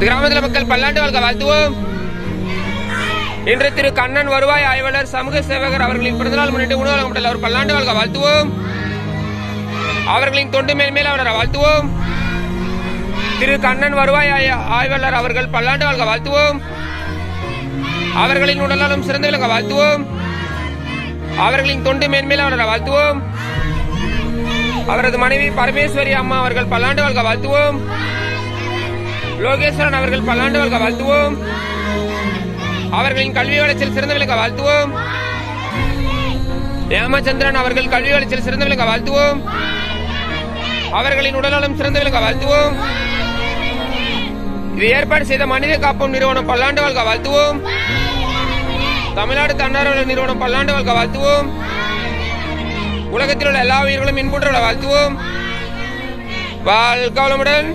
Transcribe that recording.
கிராமத்தில் மக்கள் பல்லாண்டு வாழ்க வாழ்த்துவோம். இன்று திரு கண்ணன் வருவாய் ஆய்வாளர் சமூக சேவகர் அவர்களின் பிறந்தநாள் முன்னிட்டு உணவு வழங்கப்பட்டுள்ள அவர் பல்லாண்டு வாழ்க வாழ்த்துவோம். அவர்களின் தொண்டு மேல்மேல் அவரை வாழ்த்துவோம். திரு கண்ணன் வருவாய் ஆய- ஆய்வாளர் அவர்கள் பல்லாண்டு வாழ்க வாழ்த்துவோம். அவர்களின் உடலாலும் சிறந்து விளங்க வாழ்த்துவோம். அவர்களின் தொண்டு மேன்மேல் அவரை வாழ்த்துவோம். அவரது மனைவி பரமேஸ்வரி அம்மா அவர்கள் பல்லாண்டு வாழ்க வாழ்த்துவோம். லோகேஸ்வரன் அவர்கள் பல்லாண்டு வாழ்க வாழ்த்துவோம் அவர்களின் கல்வி வளர்ச்சியில் சிறந்தவர்களுக்கு வாழ்த்துவோம் ராமச்சந்திரன் அவர்கள் கல்வி வளர்ச்சியில் சிறந்தவர்களுக்கு வாழ்த்துவோம் அவர்களின் உடல்நலம் சிறந்தவர்களுக்கு வாழ்த்துவோம் இது ஏற்பாடு செய்த மனித காப்போம் நிறுவனம் பல்லாண்டு வாழ்க வாழ்த்துவோம் தமிழ்நாடு தன்னார்வல நிறுவனம் பல்லாண்டு வாழ்க வாழ்த்துவோம் உலகத்தில் உள்ள எல்லா உயிர்களும் இன்புற்ற வாழ்த்துவோம். வாழ்க வளமுடன்.